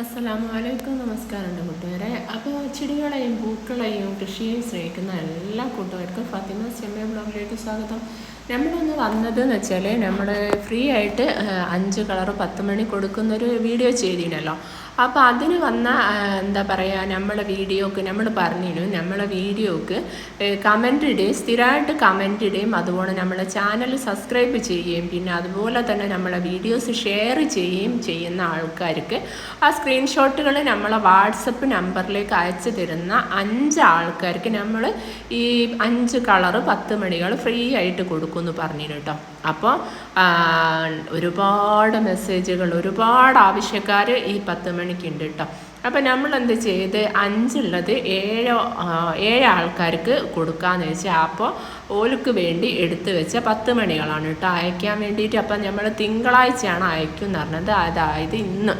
അസ്സലാമു അലൈക്കും നമസ്കാരം എന്റെ കൂട്ടുകാരെ. അപ്പോൾ ചെടികളെയും പൂക്കളെയും കൃഷിയെയും സ്നേഹിക്കുന്ന എല്ലാ കൂട്ടുകാർക്കും ഫാത്തിമ സെമ്മ ബ്ലോഗിലേക്ക് സ്വാഗതം. നമ്മളൊന്ന് വന്നതെന്ന് വെച്ചാൽ നമ്മൾ ഫ്രീ ആയിട്ട് അഞ്ച് കളർ പത്ത് മണി കൊടുക്കുന്നൊരു വീഡിയോ ചെയ്തിനല്ലോ അപ്പോൾ അതിന് വന്ന എന്താ പറയുക നമ്മളെ വീഡിയോക്ക് നമ്മൾ പറഞ്ഞിരുന്നു. നമ്മളെ വീഡിയോക്ക് കമന്റ് ഇടുകയും സ്ഥിരമായിട്ട് കമന്റ് ഇടുകയും അതുപോലെ നമ്മളെ ചാനൽ സബ്സ്ക്രൈബ് ചെയ്യുകയും പിന്നെ അതുപോലെ തന്നെ നമ്മളെ വീഡിയോസ് ഷെയർ ചെയ്യുകയും ചെയ്യുന്ന ആൾക്കാർക്ക് ആ സ്ക്രീൻഷോട്ടുകൾ നമ്മളെ വാട്സപ്പ് നമ്പറിലേക്ക് അയച്ചു തരുന്ന അഞ്ച് ആൾക്കാർക്ക് നമ്മൾ ഈ അഞ്ച് കളറ് പത്ത് മണികൾ ഫ്രീ ആയിട്ട് കൊടുക്കുമെന്ന് പറഞ്ഞിരുന്നു കേട്ടോ. അപ്പോൾ ഒരുപാട് മെസ്സേജുകൾ ഒരുപാട് ആവശ്യക്കാർ ഈ പത്ത് മണിക്കുണ്ട് കേട്ടോ അപ്പോൾ നമ്മൾ എന്ത് ചെയ്ത്? അഞ്ചുള്ളത് ഏഴോ ഏഴ് ആൾക്കാർക്ക് വെച്ചാൽ അപ്പോൾ ഓലുക്ക് വേണ്ടി എടുത്തു വെച്ച പത്ത് മണികളാണ് കേട്ടോ അയക്കാൻ വേണ്ടിയിട്ട് അപ്പം നമ്മൾ തിങ്കളാഴ്ചയാണ് അയക്കും എന്ന് പറഞ്ഞത്. അതായത് ഇന്ന്.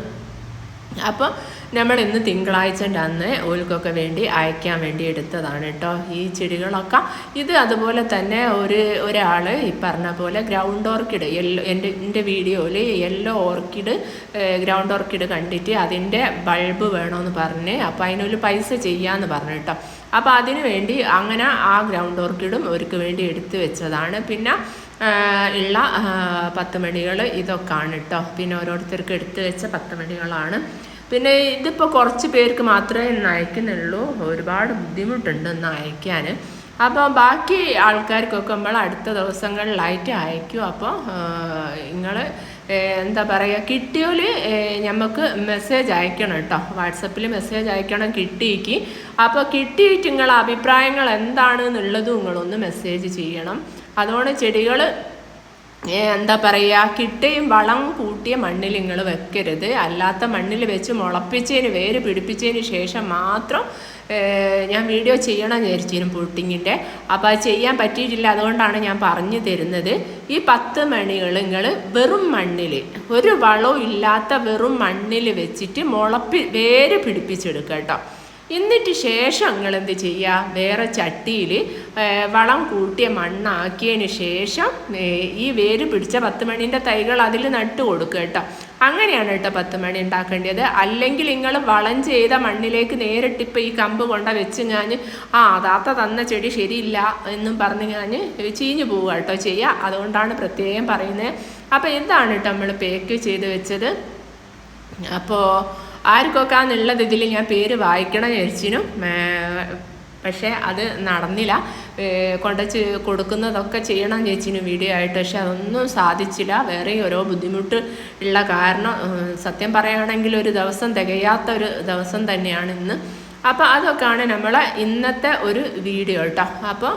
അപ്പോൾ നമ്മൾ ഇന്ന് തിങ്കളാഴ്ച അന്ന് ഓൽക്കൊക്കെ വേണ്ടി അയക്കാൻ വേണ്ടി എടുത്തതാണ് കേട്ടോ. ഈ ചെടികളൊക്കെ. ഇത് അതുപോലെ തന്നെ ഒരു ഒരാൾ ഈ പറഞ്ഞ പോലെ ഗ്രൗണ്ട് ഓർക്കിഡ് യെല്ലോ എന്റെ എന്റെ വീഡിയോയിൽ യെല്ലോ ഓർക്കിഡ് ഗ്രൗണ്ട് ഓർക്കിഡ് കണ്ടിട്ട് അതിന്റെ ബൾബ് വേണമെന്ന് പറഞ്ഞ് അപ്പോൾ അതിനൊരു പൈസ ചെയ്യാമെന്ന് പറഞ്ഞു കേട്ടോ. അപ്പോൾ അതിനു വേണ്ടി അങ്ങനെ ആ ഗ്രൗണ്ട് ഓർക്കിഡും അവർക്ക് വേണ്ടി എടുത്തു വെച്ചതാണ്. പിന്നെ ഉള്ള പത്ത് മണികൾ ഇതൊക്കെയാണ് കേട്ടോ. പിന്നെ ഓരോരുത്തർക്ക് എടുത്തു വെച്ച പത്ത് മണികളാണ് പിന്നെ ഇതിപ്പോൾ കുറച്ച് പേർക്ക് മാത്രമേ ഇന്ന് അയക്കുന്നുള്ളൂ ഒരുപാട് ബുദ്ധിമുട്ടുണ്ട് ഇന്ന് അയക്കാൻ അപ്പോൾ ബാക്കി ആൾക്കാർക്കൊക്കെ നമ്മൾ അടുത്ത ദിവസങ്ങളിലായിട്ട് അയക്കും അപ്പോൾ നിങ്ങൾ എന്താ പറയുക കിട്ടിയോൽ നമുക്ക് മെസ്സേജ് അയക്കണം കേട്ടോ. വാട്സപ്പിൽ മെസ്സേജ് അയക്കണം കിട്ടിയിക്ക്. അപ്പോൾ കിട്ടിയിട്ട് നിങ്ങളെ അഭിപ്രായങ്ങൾ എന്താണെന്നുള്ളതും നിങ്ങളൊന്ന് മെസ്സേജ് ചെയ്യണം. അതുകൊണ്ട് ചെടികൾ എന്താ പറയുക കിട്ടയും വളം കൂട്ടിയ മണ്ണിൽ നിങ്ങൾ വെക്കരുത്. അല്ലാത്ത മണ്ണിൽ വെച്ച് മുളപ്പിച്ചതിന് വേര് പിടിപ്പിച്ചതിന് ശേഷം മാത്രം ഞാൻ വീഡിയോ ചെയ്യണം വിചാരിച്ചിരുന്നു പുട്ടിങ്ങിന്റെ. അപ്പോൾ അത് ചെയ്യാൻ പറ്റിയിട്ടില്ല അതുകൊണ്ടാണ് ഞാൻ പറഞ്ഞു തരുന്നത്. ഈ പത്ത് മണികൾ നിങ്ങൾ വെറും മണ്ണിൽ ഒരു വളവും ഇല്ലാത്ത വെറും മണ്ണിൽ വെച്ചിട്ട് മുളപ്പി വേര് പിടിപ്പിച്ചെടുക്കുക കേട്ടോ. എന്നിട്ട് ശേഷം നിങ്ങൾ എന്ത് ചെയ്യുക വേറെ ചട്ടിയിൽ വളം കൂട്ടിയ മണ്ണാക്കിയതിന് ശേഷം ഈ വേര് പിടിച്ച പത്ത് മണീന്റെ തൈകൾ അതിൽ നട്ട് കൊടുക്കുക കേട്ടോ. അങ്ങനെയാണ് കേട്ടോ പത്ത് മണി ഉണ്ടാക്കേണ്ടത്. അല്ലെങ്കിൽ നിങ്ങൾ വളം ചെയ്ത മണ്ണിലേക്ക് നേരിട്ട് ഇപ്പോൾ ഈ കമ്പ് കൊണ്ട വെച്ച് ഞാൻ ആ താത്ത തന്ന ചെടി ശരിയില്ല എന്നും പറഞ്ഞ് ഞാൻ ചീഞ്ഞു പോവുക കേട്ടോ ചെയ്യുക അതുകൊണ്ടാണ് പ്രത്യേകം പറയുന്നത്. അപ്പോൾ ഇതാണ് കേട്ടോ നമ്മൾ പേക്ക് ചെയ്ത് വെച്ചത്? അപ്പോൾ ആർക്കൊക്കെ എന്നുള്ളത് ഇതിൽ ഞാൻ പേര് വായിക്കണം വിചാരിച്ചിനും പക്ഷേ അത് നടന്നില്ല. കൊണ്ടുവച്ച് കൊടുക്കുന്നതൊക്കെ ചെയ്യണം ചേച്ചിനും വീഡിയോ ആയിട്ട്. പക്ഷെ അതൊന്നും സാധിച്ചില്ല. വേറെ ഓരോ ബുദ്ധിമുട്ട് ഉള്ള കാരണം സത്യം പറയുകയാണെങ്കിൽ ഒരു ദിവസം തികയാത്ത ഒരു ദിവസം തന്നെയാണ് ഇന്ന്. അപ്പോൾ അതൊക്കെയാണ് നമ്മളെ ഇന്നത്തെ ഒരു വീഡിയോ കേട്ടോ. അപ്പോൾ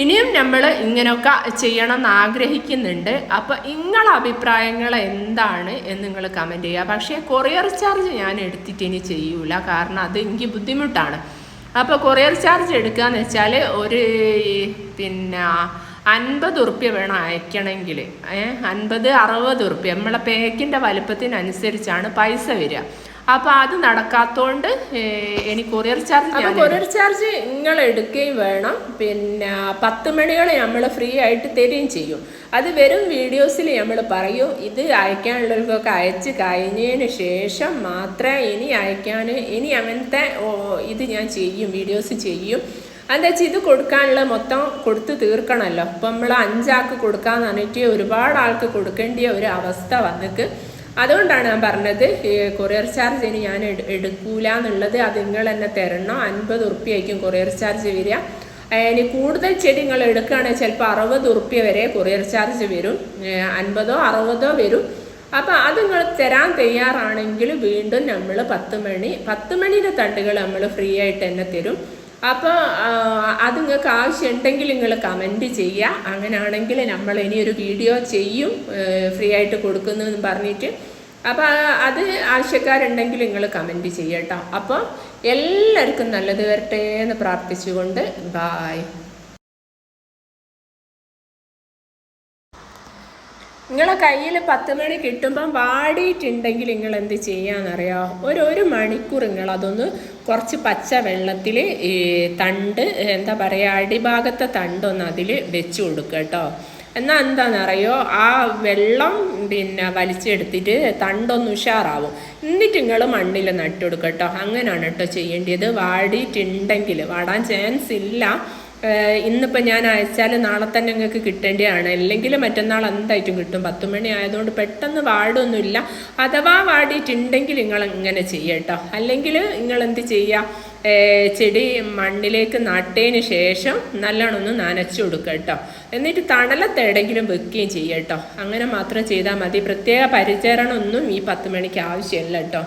ഇനിയും നമ്മൾ ഇങ്ങനെയൊക്കെ ചെയ്യണം എന്ന് ആഗ്രഹിക്കുന്നുണ്ട് അപ്പോൾ നിങ്ങളെ അഭിപ്രായങ്ങൾ എന്താണ് എന്ന് നിങ്ങൾ കമന്റ് ചെയ്യുക. പക്ഷേ കൊറിയർ ചാർജ് ഞാൻ എടുത്തിട്ട് ഇനി ചെയ്യൂല. കാരണം അത് എനിക്ക് ബുദ്ധിമുട്ടാണ്. അപ്പോൾ കൊറിയർ ചാർജ് എടുക്കുക എന്ന് വെച്ചാൽ ഒരു പിന്നെ അൻപത് ഉറുപ്പ്യ വേണം അയക്കണമെങ്കിൽ അൻപത് അറുപത് ഉറുപ്പ്യ. നമ്മളെ പേക്കിന്റെ വലുപ്പത്തിനനുസരിച്ചാണ് പൈസ വരിക. അപ്പോൾ അത് നടക്കാത്തോണ്ട് ഇനി എനിക്ക് കൊറിയർ ചാർജ് അപ്പൊ കൊറിയർ ചാർജ് നിങ്ങൾ എടുക്കുകയും വേണം. പിന്നെ പത്ത് മണികൾ നമ്മൾ ഫ്രീ ആയിട്ട് തരികയും ചെയ്യും. അത് വരും വീഡിയോസിൽ നമ്മൾ പറയും ഇത് അയക്കാനുള്ളവർക്കൊക്കെ അയച്ച് കഴിഞ്ഞതിന് ശേഷം മാത്രമേ ഇനി അയക്കാൻ ഇനി അങ്ങനത്തെ ഇത് ഞാൻ ചെയ്യും വീഡിയോസ് ചെയ്യും. എന്താ വെച്ചാൽ ഇത് കൊടുക്കാനുള്ള മൊത്തം കൊടുത്ത് തീർക്കണമല്ലോ അപ്പം നമ്മൾ അഞ്ചാൾക്ക് കൊടുക്കാന്ന് പറഞ്ഞിട്ട് ഒരുപാട് ആൾക്ക് കൊടുക്കേണ്ട ഒരു അവസ്ഥ വന്നിക്ക്. അതുകൊണ്ടാണ് ഞാൻ പറഞ്ഞത് കൊറിയർ ചാർജ് ഇനി ഞാൻ എടു- എടുക്കൂല എന്നുള്ളത് അത് നിങ്ങൾ തന്നെ തരണം. അൻപത് ഉറുപ്പ്യായിരിക്കും കൊറിയർ ചാർജ് വരിക. ഇനി കൂടുതൽ ചെടി നിങ്ങൾ എടുക്കുകയാണെങ്കിൽ ചിലപ്പോൾ അറുപത് ഉറുപ്പ്യ വരെ കൊറിയർ ചാർജ് വരും. അൻപതോ അറുപതോ വരും. അപ്പോൾ അത് നിങ്ങൾ തരാൻ തയ്യാറാണെങ്കിൽ വീണ്ടും നമ്മൾ പത്ത് മണി പത്ത് മണിയുടെ തണ്ടുകൾ നമ്മൾ ഫ്രീ ആയിട്ട് തന്നെ തരും. അപ്പോൾ അത് നിങ്ങൾക്ക് ആവശ്യമുണ്ടെങ്കിൽ നിങ്ങൾ കമന്റ് ചെയ്യുക. അങ്ങനെയാണെങ്കിൽ നമ്മൾ ഇനിയൊരു വീഡിയോ ചെയ്യും ഫ്രീ ആയിട്ട് കൊടുക്കുന്നു എന്ന് പറഞ്ഞിട്ട്. അപ്പോൾ അത് ആവശ്യക്കാരുണ്ടെങ്കിൽ നിങ്ങൾ കമന്റ് ചെയ്യട്ടോ. അപ്പോൾ എല്ലാവർക്കും നല്ലത് വരട്ടെ എന്ന് പ്രാർത്ഥിച്ചുകൊണ്ട് ബായ് നിങ്ങളെ കയ്യിൽ പത്ത് മണി കിട്ടുമ്പം വാടിയിട്ടുണ്ടെങ്കിൽ നിങ്ങൾ എന്ത് ചെയ്യാന്നറിയോ? ഒരു ഒരു മണിക്കൂർ നിങ്ങൾ അതൊന്ന് കുറച്ച് പച്ച വെള്ളത്തിൽ ഈ തണ്ട് എന്താ പറയുക അടിഭാഗത്തെ തണ്ടൊന്ന് അതിൽ വെച്ച് കൊടുക്കുക കേട്ടോ. എന്നാൽ എന്താണെന്നറിയോ ആ വെള്ളം പിന്നെ വലിച്ചെടുത്തിട്ട് തണ്ടൊന്ന് ഉഷാറാവും. എന്നിട്ട് നിങ്ങൾ മണ്ണിൽ നട്ടുകൊടുക്കട്ടോ കേട്ടോ. അങ്ങനെയാണ് കേട്ടോ ചെയ്യേണ്ടത് വാടിയിട്ടുണ്ടെങ്കിൽ വാടാൻ ചാൻസ് ഇല്ല. ഇന്നിപ്പോൾ ഞാൻ അയച്ചാൽ നാളെ തന്നെ നിങ്ങൾക്ക് കിട്ടേണ്ടതാണ്. അല്ലെങ്കിൽ മറ്റന്നാൾ എന്തായിട്ടും കിട്ടും. പത്ത് മണി ആയതുകൊണ്ട് പെട്ടെന്ന് വാടൊന്നുമില്ല. അഥവാ വാടിയിട്ടുണ്ടെങ്കിൽ നിങ്ങൾ ഇങ്ങനെ ചെയ്യട്ടോ അല്ലെങ്കിൽ നിങ്ങൾ എന്ത് ചെയ്യുക ചെടി മണ്ണിലേക്ക് നട്ടതിന് ശേഷം നല്ലോണം ഒന്ന് നനച്ചു കൊടുക്കുക കേട്ടോ എന്നിട്ട് തണലത്തെടെങ്കിലും വെക്കുകയും ചെയ്യുക കേട്ടോ അങ്ങനെ മാത്രം ചെയ്താൽ മതി. പ്രത്യേക പരിചരണമൊന്നും ഈ പത്ത് മണിക്ക് ആവശ്യമില്ല കേട്ടോ